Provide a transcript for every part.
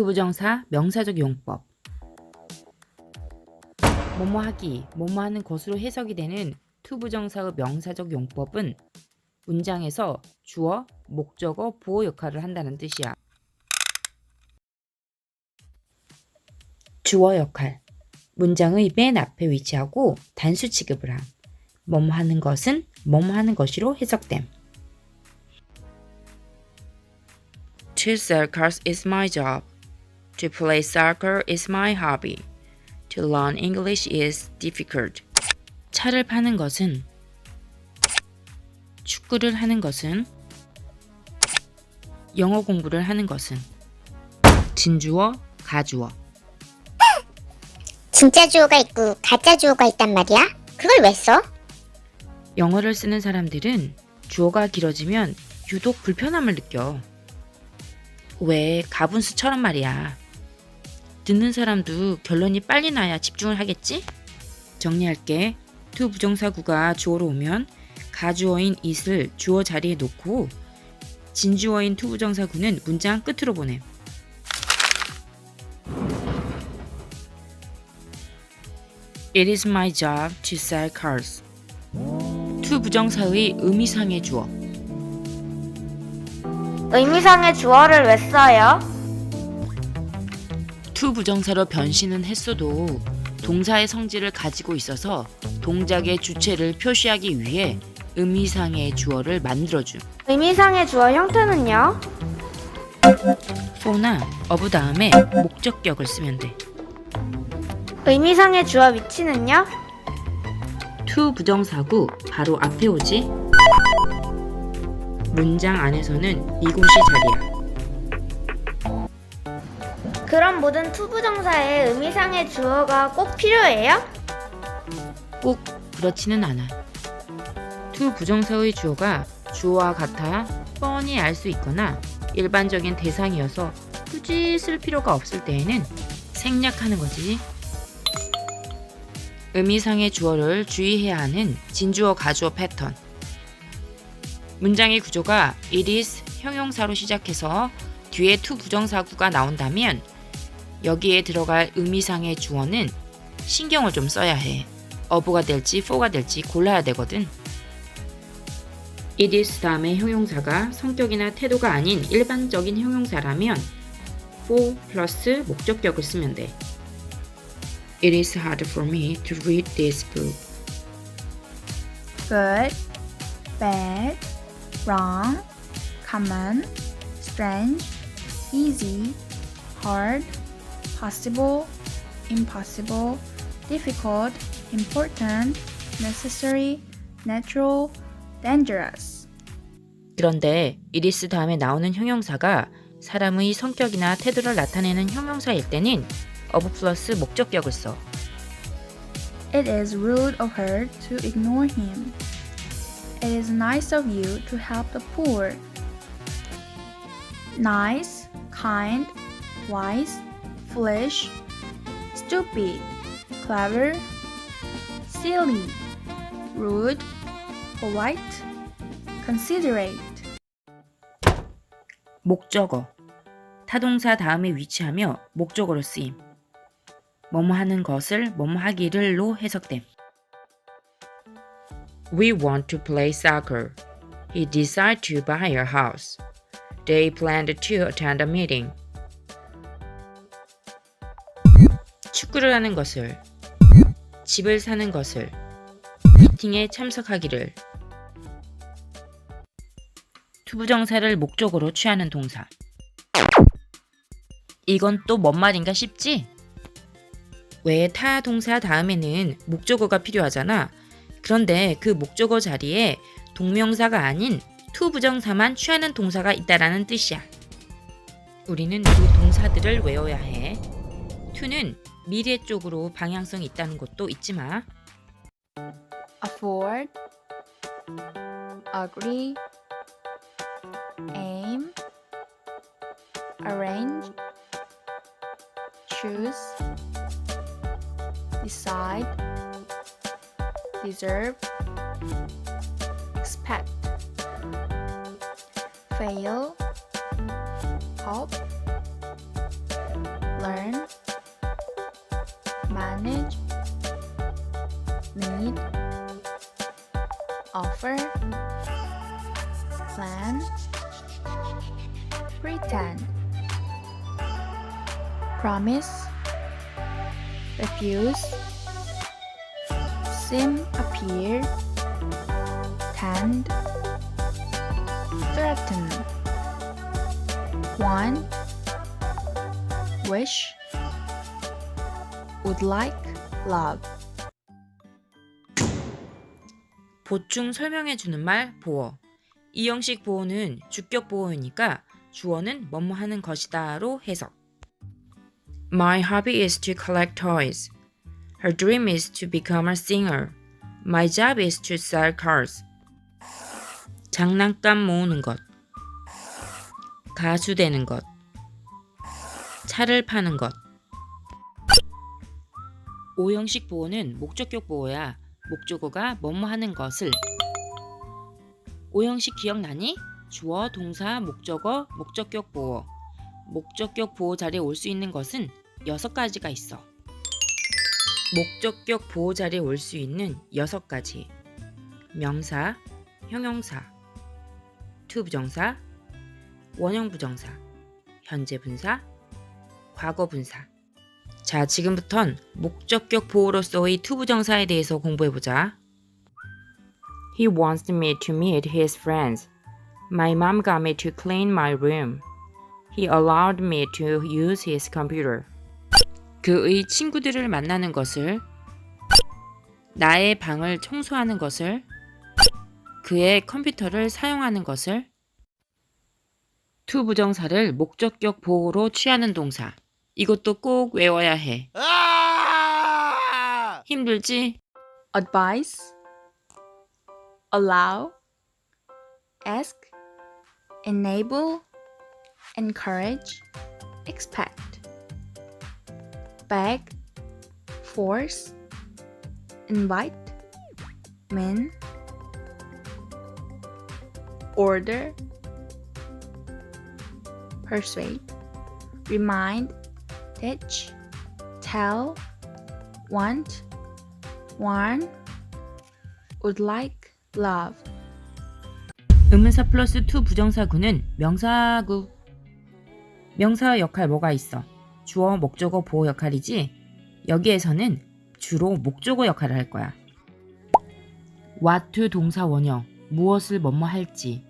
투부정사 명사적 용법 뭐뭐하기, 뭐뭐하는 것으로 해석이 되는 투부정사의 명사적 용법은 문장에서 주어, 목적어, 보호 역할을 한다는 뜻이야. 주어 역할. 문장의 맨 앞에 위치하고 단수 취급을 함. 뭐뭐 하는 것은 뭐뭐 하는 것이로 해석됨. To sell cars is my job. To play soccer is my hobby. To learn English is difficult. 차를 파는 것은 축구를 하는 것은 영어 공부를 하는 것은 진주어, 가주어. 진짜 주어가 있고 가짜 주어가 있단 말이야? 그걸 왜 써? 영어를 쓰는 사람들은 주어가 길어지면 유독 불편함을 느껴. 왜 가분수처럼 말이야. 듣는 사람도 결론이 빨리 나야 집중을 하겠지? 정리할게. 투 부정사구가 주어로 오면 가주어인 it을 주어 자리에 놓고 진주어인 투 부정사구는 문장 끝으로 보냄. It is my job to sell cars. 투 부정사의 의미상의 주어. 의미상의 주어를 왜 써요? 투 부정사로 변신은 했어도 동사의 성질을 가지고 있어서 동작의 주체를 표시하기 위해 의미상의 주어를 만들어줌. 의미상의 주어 형태는요? for나 of 다음에 목적격을 쓰면 돼. 의미상의 주어 위치는요? 투 부정사구 바로 앞에 오지. 문장 안에서는 이곳이 자리야. 그럼 모든 투부정사에 의미상의 주어가 꼭 필요해요? 꼭 그렇지는 않아. 투 부정사의 주어가 주어와 같아 뻔히 알 수 있거나 일반적인 대상이어서 굳이 쓸 필요가 없을 때에는 생략하는 거지. 의미상의 주어를 주의해야 하는 진주어 가주어 패턴. 문장의 구조가 it is 형용사로 시작해서 뒤에 투 부정사구가 나온다면 여기에 들어갈 의미상의 주어는 신경을 좀 써야 해. 어부가 될지 for가 될지 골라야 되거든. it is 다음에 형용사가 성격이나 태도가 아닌 일반적인 형용사라면 for 플러스 목적격을 쓰면 돼. It is hard for me to read this book. good, bad, wrong, common, strange, easy, hard, possible, impossible, difficult, important, necessary, natural, dangerous. 그런데 is 다음에 나오는 형용사가 사람의 성격이나 태도를 나타내는 형용사일 때는 of 플러스 목적격을 써. It is rude of her to ignore him. It is nice of you to help the poor. Nice, kind, wise, foolish, stupid, clever, silly, rude, polite, considerate. 목적어. 타동사 다음에 위치하며 목적어로 쓰임. 뭐뭐 하는 것을 뭐뭐 하기를로 해석됨. We want to play soccer. He decided to buy a house. They planned to attend a meeting. 축구를 하는 것을 집을 사는 것을 미팅에 참석하기를 투부정사를 목적으로 취하는 동사. 이건 또 뭔 말인가 싶지? 왜 타 동사 다음에는 목적어가 필요하잖아. 그런데 그 목적어 자리에 동명사가 아닌 투 부정사만 취하는 동사가 있다라는 뜻이야. 우리는 그 동사들을 외워야 해. 투는 미래 쪽으로 방향성이 있다는 것도 잊지 마. afford, agree, aim, arrange, choose, decide, deserve, expect, fail, hope, learn, plan, pretend, promise, refuse, seem, appear, tend, threaten, want, wish, would like, love. 보충 설명해 주는 말 보어. 이 형식 보어는 주격 보어이니까 주어는 뭐뭐 하는 것이다로 해석. My hobby is to collect toys. Her dream is to become a singer. My job is to sell cars. 장난감 모으는 것. 가수 되는 것. 차를 파는 것. 오형식 보어는 목적격 보어야 목적어가 뭐뭐 하는 것을. 오형식 기억나니? 주어, 동사, 목적어, 목적격 보어 목적격 보호 자리에 올 수 있는 것은 여섯 가지가 있어. 목적격 보호 자리에 올 수 있는 여섯 가지. 명사, 형용사, 투부정사, 원형부정사, 현재분사, 과거분사 자, 지금부턴 목적격 보호로서의 투부정사에 대해서 공부해보자. He wants me to meet his friends. My mom got me to clean my room. He allowed me to use his computer. 그의 친구들을 만나는 것을, 나의 방을 청소하는 것을, 그의 컴퓨터를 사용하는 것을, 투 부정사를 목적격 보호로 취하는 동사. 이것도 꼭 외워야 해. 힘들지? advise, allow, ask, enable, encourage, expect, beg, force, invite, mean, order, persuade, remind, teach, tell, want, warn, would like, love. 의문사 플러스 투 부정사구는 명사구. 명사 역할 뭐가 있어? 주어, 목적어, 보호 역할이지? 여기에서는 주로 목적어 역할을 할 거야. what to 동사 원형, 무엇을 뭐뭐 할지.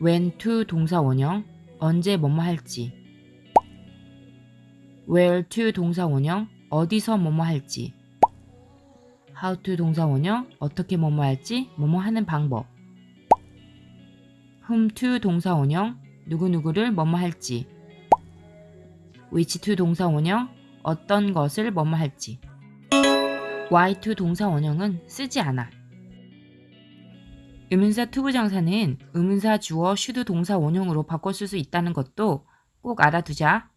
when to 동사 원형, 언제 뭐뭐 할지. Where to 동사 원형, 어디서 뭐뭐 할지. how to 동사 원형, 어떻게 뭐뭐 할지, 뭐뭐 하는 방법. whom to 동사 원형, 누구누구를 뭐뭐 할지. which to 동사 원형, 어떤 것을 뭐뭐 할지. why to 동사 원형은 쓰지 않아. 의문사 투부정사는 의문사 주어 슈드 동사 원형으로 바꿔 쓸 수 있다는 것도 꼭 알아두자.